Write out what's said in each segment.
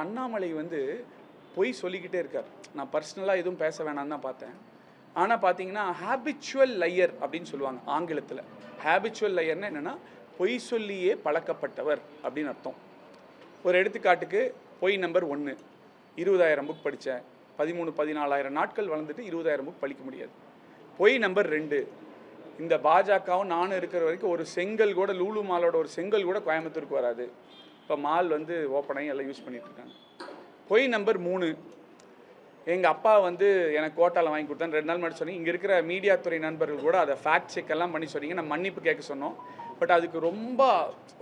அண்ணாமலை வந்து பொய் சொல்லிக்கிட்டே இருக்கார். நான் பர்சனலாக எதுவும் பேச வேணாம்னு தான் பார்த்தேன். ஆனால் பார்த்தீங்கன்னா ஹேபிச்சுவல் லையர் அப்படின்னு சொல்லுவாங்க ஆங்கிலத்தில். ஹேபிச்சுவல் லையர்னா என்னென்னா பொய் சொல்லியே பழக்கப்பட்டவர் அப்படின்னு அர்த்தம். ஒரு எடுத்துக்காட்டுக்கு பொய் நம்பர் ஒன்று இருபதாயிரம் புக் படித்தேன். பதிமூணு பதினாலாயிரம் நாட்கள் வளர்ந்துட்டு இருபதாயிரம் புக் படிக்க முடியாது. பொய் நம்பர் ரெண்டு. இந்த பாஜகவும் நானும் இருக்கிற வரைக்கும் ஒரு செங்கல் கூட லூலு மாலோட ஒரு செங்கல் கூட கோயம்புத்தூருக்கு வராது. இப்போ மால் வந்து ஓப்பன் ஆகி எல்லாம் யூஸ் பண்ணிகிட்ருக்காங்க. இருக்காங்க பொய் நம்பர் மூணு. எங்கள் அப்பா வந்து எனக்கு கோட்டாவில் வாங்கி கொடுத்தேன் ரெண்டு நாள் மட்டும் சொன்னீங்க. இங்கே இருக்கிற மீடியா துறை நண்பர்கள் கூட அதை ஃபேக்ட் செக் எல்லாம் பண்ணி சொன்னீங்க. நான் மன்னிப்பு கேட்க சொன்னோம். பட் அதுக்கு ரொம்ப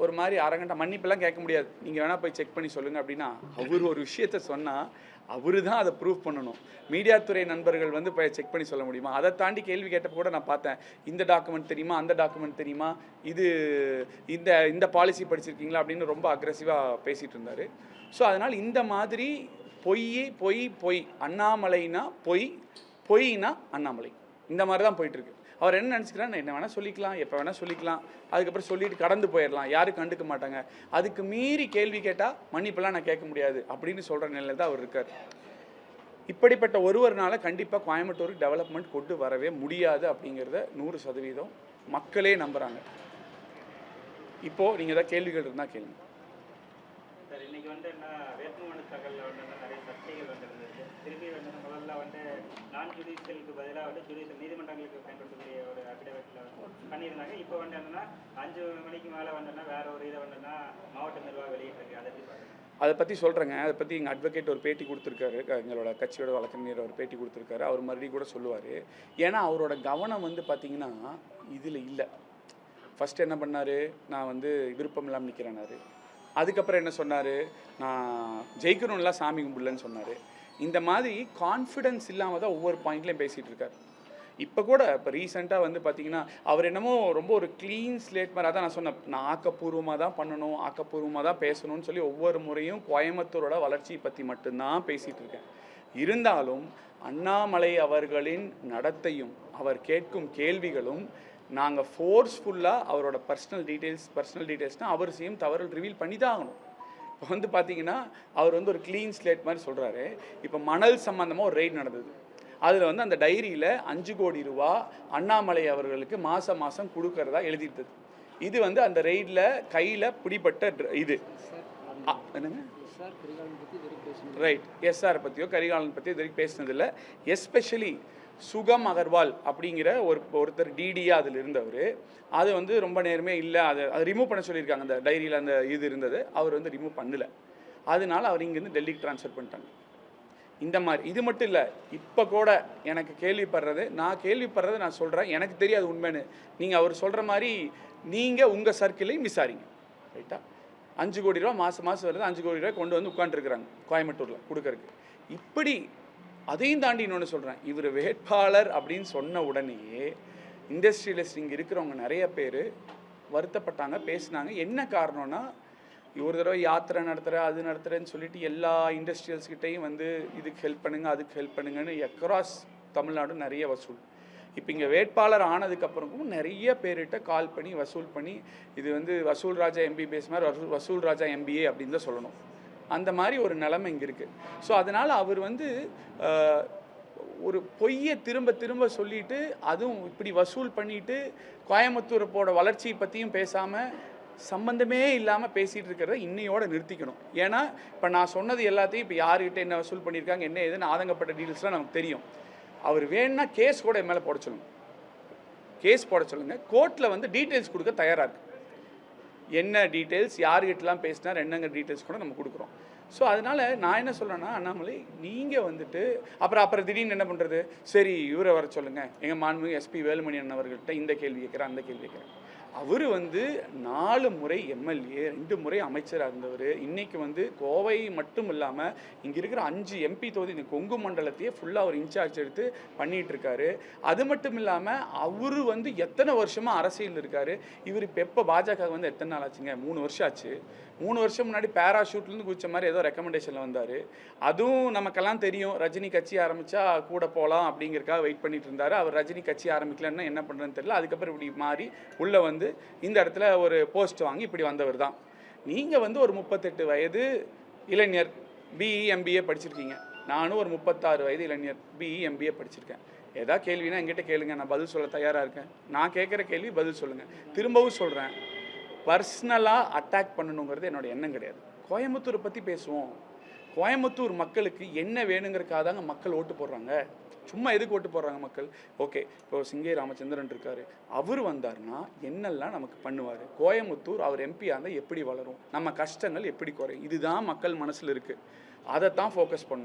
ஒரு மாதிரி அரங்கண்ட மன்னிப்பெல்லாம் கேட்க முடியாது. நீங்கள் வேணால் போய் செக் பண்ணி சொல்லுங்கள் அப்படின்னா அவர் ஒரு விஷயத்த சொன்னால் அவரு தான் அதை ப்ரூவ் பண்ணணும். மீடியா துறை நண்பர்கள் வந்து இப்போ செக் பண்ணி சொல்ல முடியுமா? அதை தாண்டி கேள்வி கேட்டப்போ கூட நான் பார்த்தேன். இந்த டாக்குமெண்ட் தெரியுமா? அந்த டாக்குமெண்ட் தெரியுமா? இது இந்த இந்த பாலிசி படிச்சிருக்கீங்களா? அப்படின்னு ரொம்ப அக்ரெசிவாக பேசிகிட்டு இருந்தார். ஸோ அதனால் இந்த மாதிரி பொய் பொய் பொய் அண்ணாமலைனா பொய் பொய்னா அண்ணாமலை. இந்த மாதிரி தான் போயிட்டுருக்கு அவர் என்ன நினச்சிக்கிறார்? என்ன வேணால் சொல்லிக்கலாம் எப்போ வேணால் சொல்லிக்கலாம். அதுக்கப்புறம் சொல்லிட்டு கடந்து போயிடலாம். யாரும் கண்டுக்க மாட்டாங்க. அதுக்கு மீறி கேள்வி கேட்டால் மன்னிப்பெல்லாம் நான் கேட்க முடியாது அப்படின்னு சொல்கிற நிலையில் தான் அவர் இருக்கார். இப்படிப்பட்ட ஒருவர்னால கண்டிப்பாக கோயம்புத்தூருக்கு டெவலப்மெண்ட் கொண்டு வரவே முடியாது அப்படிங்கிறத நூறு சதவீதம் மக்களே நம்புகிறாங்க இப்போது நீங்கள் ஏதாவது கேள்விகள் இருந்தால் கேளுங்க. சார் இன்னைக்கு வந்து என்ன வேட்புமனு தாக்கல்ல வந்து நிறைய சர்ச்சைகள் வந்திருந்தது திரும்பி வந்து முதல்ல ஜுடிஷியலுக்கு பதிலாக வந்து ஜுடிஷியல் நீதிமன்றங்களுக்கு பயன்படுத்தக்கூடிய ஒரு அபிடவிட்ல பண்ணியிருந்தாங்க. இப்போ வந்து என்னன்னா அஞ்சு மணிக்கு மேலே வந்துன்னா வேற ஒரு இதை வந்துன்னா மாவட்ட நிர்வாகம் வெளியிட்டிருக்கு. அதை பார்க்குறீங்க அதை பற்றி சொல்கிறேங்க அதை பற்றி எங்கள் அட்வொகேட் ஒரு பேட்டி கொடுத்துருக்காரு. எங்களோட கட்சியோட வழக்கறிஞர் ஒரு பேட்டி கொடுத்துருக்காரு. அவர் மறுபடியும் கூட சொல்லுவார். ஏன்னா அவரோட கவனம் வந்து பார்த்தீங்கன்னா இதில் இல்லை. ஃபர்ஸ்ட் என்ன பண்ணார்? நான் வந்து விருப்பம் இல்லாமல் நிற்கிறேனாரு அதுக்கப்புறம் என்ன சொன்னார்? நான் ஜெயிக்கணும்லாம் சாமி கும்பிடலன்னு சொன்னார். இந்த மாதிரி கான்ஃபிடன்ஸ் இல்லாமல் தான் ஒவ்வொரு பாயிண்ட்லையும் பேசிகிட்டு இருக்காரு. இப்போ கூட இப்போ ரீசெண்டாக வந்து பார்த்தீங்கன்னா அவர் என்னமோ ரொம்ப ஒரு க்ளீன் ஸ்லேட் மாதிரி அதான் நான் சொன்னேன் நான் ஆக்கப்பூர்வமாக தான் பண்ணணும் ஆக்கப்பூர்வமாக தான் பேசணும்னு சொல்லி ஒவ்வொரு முறையும் கோயம்புத்தூரோட வளர்ச்சியை பற்றி மட்டும்தான் பேசிகிட்டு இருக்கேன். இருந்தாலும் அண்ணாமலை அவர்களின் நடத்தையும் அவர் கேட்கும் கேள்விகளும் நாங்கள் ஃபோர்ஸ்ஃபுல்லாக அவரோட பர்சனல் டீட்டெயில்ஸ் பர்சனல் டீட்டெயில்ஸ்னால் அவர் செய்யும் தவறு ரிவீல் பண்ணி தான் ஆகணும். இப்போ வந்து பார்த்தீங்கன்னா அவர் வந்து ஒரு க்ளீன் ஸ்லேட் மாதிரி சொல்கிறாரு இப்போ மணல் சம்மந்தமாக ஒரு ரெய்ட் நடந்தது. அதில் வந்து அந்த டைரியில் அஞ்சு கோடி ரூபா அண்ணாமலை அவர்களுக்கு மாதம் மாதம் கொடுக்கறதா எழுதிட்டது இது வந்து அந்த ரெய்டில் கையில் பிடிப்பட்ட இது. என்னங்க? ரைட் எஸ்ஆர் பற்றியோ கரிகாலன் பற்றியோ இது வரைக்கும் பேசினதில்ல எஸ்பெஷலி சுகம் அகர்வால் அப்படிங்கிற ஒரு ஒருத்தர் டிடியாக அதில் இருந்தவர். அது வந்து ரொம்ப நேரமே இல்லை அதை அதை ரிமூவ் பண்ண சொல்லியிருக்காங்க அந்த டைரியில் அந்த இது இருந்தது. அவர் வந்து ரிமூவ் பண்ணல. அதனால அவர் இங்கேருந்து டெல்லிக்கு ட்ரான்ஸ்ஃபர் பண்ணிட்டாங்க. இந்த மாதிரி இது மட்டும் இல்லை இப்போ கூட எனக்கு கேள்விப்படுறது நான் கேள்விப்படுறது நான் சொல்கிறேன் எனக்கு தெரியாது உண்மைன்னு. நீங்கள் அவர் சொல்கிற மாதிரி நீங்கள் உங்கள் சர்க்கிளையும் விசாரிங்க. ரைட்டா அஞ்சு கோடி ரூபா மாதம் மாதம் வருது அஞ்சு கோடி ரூபா கொண்டு வந்து உட்காந்துருக்குறாங்க கோயம்புத்தூரில் கொடுக்கறக்கு இப்படி அதையும் தாண்டி இன்னொன்று சொல்கிறேன் இவர் வேட்பாளர் அப்படின்னு சொன்ன உடனேயே இண்டஸ்ட்ரியலிஸ்ட் இங்கே இருக்கிறவங்க நிறைய பேர் வருத்தப்பட்டாங்க பேசினாங்க. என்ன காரணம்னா ஒரு தடவை யாத்திரை நடத்துகிறேன் அது நடத்துகிறேன்னு சொல்லிட்டு எல்லா இண்டஸ்ட்ரியல்ஸ் கிட்டேயும் வந்து இதுக்கு ஹெல்ப் பண்ணுங்க அதுக்கு ஹெல்ப் பண்ணுங்கன்னு அக்ராஸ் தமிழ்நாடு நிறைய வசூல். இப்போ இங்கே வேட்பாளர் ஆனதுக்கப்புறமும் நிறைய பேர்கிட்ட கால் பண்ணி வசூல் பண்ணி இது வந்து வசூல் ராஜா எம்பிபிஎஸ் மாதிரி வசூல் வசூல் ராஜா எம்பிஏ அப்படின்னு தான் சொல்லணும். அந்த மாதிரி ஒரு நிலைமை இங்கே இருக்குது ஸோ அதனால் அவர் வந்து ஒரு பொய்யை திரும்ப திரும்ப சொல்லிட்டு அதுவும் இப்படி வசூல் பண்ணிட்டு போட வளர்ச்சியை பற்றியும் பேசாமல் சம்பந்தமே இல்லாமல் பேசிகிட்டு இருக்கிறத இன்னையோட நிறுத்திக்கணும். ஏன்னா இப்போ நான் சொன்னது எல்லாத்தையும் இப்போ யார்கிட்ட என்ன வசூல் பண்ணியிருக்காங்க என்ன ஏதுன்னு ஆதங்கப்பட்ட டீட்டெயில்ஸ்லாம் நமக்கு தெரியும். அவர் வேணும்னா கேஸ் கூட என் மேலே போட சொல்லுங்க. கேஸ் போட சொல்லுங்கள் கோர்ட்டில் வந்து டீட்டெயில்ஸ் கொடுக்க தயாராக இருக்குது என்ன டீட்டெயில்ஸ் யார்கிட்டலாம் பேசினார் என்னங்க டீட்டெயில்ஸ் கூட நம்ம கொடுக்குறோம். ஸோ அதனால் நான் என்ன சொல்கிறேன்னா அண்ணாமலை நீங்கள் வந்துட்டு அப்புறம் அப்புறம் திடீர்னு என்ன பண்ணுறது சரி இவரை வர சொல்லுங்கள் எங்கள் மாண்புமிகு எஸ்பி வேலுமணி அண்ணவர்கள்ட்ட இந்த கேள்வி கேட்குறேன் அந்த கேள்வி கேட்குறேன் அவர் வந்து நாலு முறை எம்எல்ஏ ரெண்டு முறை அமைச்சராக இருந்தவர். இன்றைக்கி வந்து கோவை மட்டும் இல்லாமல் இங்கே இருக்கிற அஞ்சு எம்பி தொகுதி இந்த கொங்கு மண்டலத்தையே ஃபுல்லாக அவர் இன்சார்ஜ் எடுத்து பண்ணிகிட்ருக்காரு அது மட்டும் இல்லாமல் அவர் வந்து எத்தனை வருஷமாக அரசியல் இருக்கார்? இவர் இப்போ எப்போ பாஜக வந்து எத்தனை நாள் ஆச்சுங்க? மூணு வருஷம் ஆச்சு. மூணு வருஷம் முன்னாடி பேராஷூட்லேருந்து குதிச்ச மாதிரி ஏதோ ரெக்கமெண்டேஷனில் வந்தார். அதுவும் நமக்கெல்லாம் தெரியும். ரஜினி கட்சி ஆரம்பித்தா கூட போகலாம் அப்படிங்கிறக்காக வெயிட் பண்ணிட்டு இருந்தார். அவர் ரஜினி கட்சி ஆரம்பிக்கலன்னா என்ன பண்ணுறதுன்னு தெரியல. அதுக்கப்புறம் இப்படி மாறி உள்ளே வந்து இந்த இடத்துல ஒரு போஸ்ட் வாங்கி இப்படி வந்தவர் தான். நீங்கள் வந்து ஒரு முப்பத்தெட்டு வயது இளைஞர் பிஇ எம்பிஏ படிச்சிருக்கீங்க. நானும் ஒரு முப்பத்தாறு வயது இளைஞர் பிஇ எம்பிஏ படிச்சிருக்கேன். ஏதா கேள்வினா என்கிட்ட கேளுங்க நான் பதில் சொல்ல தயாராக இருக்கேன். நான் கேட்குற கேள்வி பதில் சொல்லுங்கள் திரும்பவும் சொல்கிறேன் பர்சனலாக அட்டாக் பண்ணணுங்கிறது என்னோட எண்ணம் கிடையாது. கோயம்புத்தூரை பற்றி பேசுவோம். கோயம்புத்தூர் மக்களுக்கு என்ன வேணுங்கிறக்காக தாங்க மக்கள் ஓட்டு போடுறாங்க. சும்மா எதுக்கு ஓட்டு போடுறாங்க மக்கள்? ஓகே இப்போ சிங்கே ராமச்சந்திரன் இருக்காரு. அவர் வந்தார்னா என்னெல்லாம் நமக்கு பண்ணுவார்? கோயம்புத்தூர் அவர் எம்பியாக இருந்தால் எப்படி வளரும்? நம்ம கஷ்டங்கள் எப்படி குறையும்? இதுதான் மக்கள் மனசில் இருக்குது அதை தான் ஃபோக்கஸ் பண்ணும்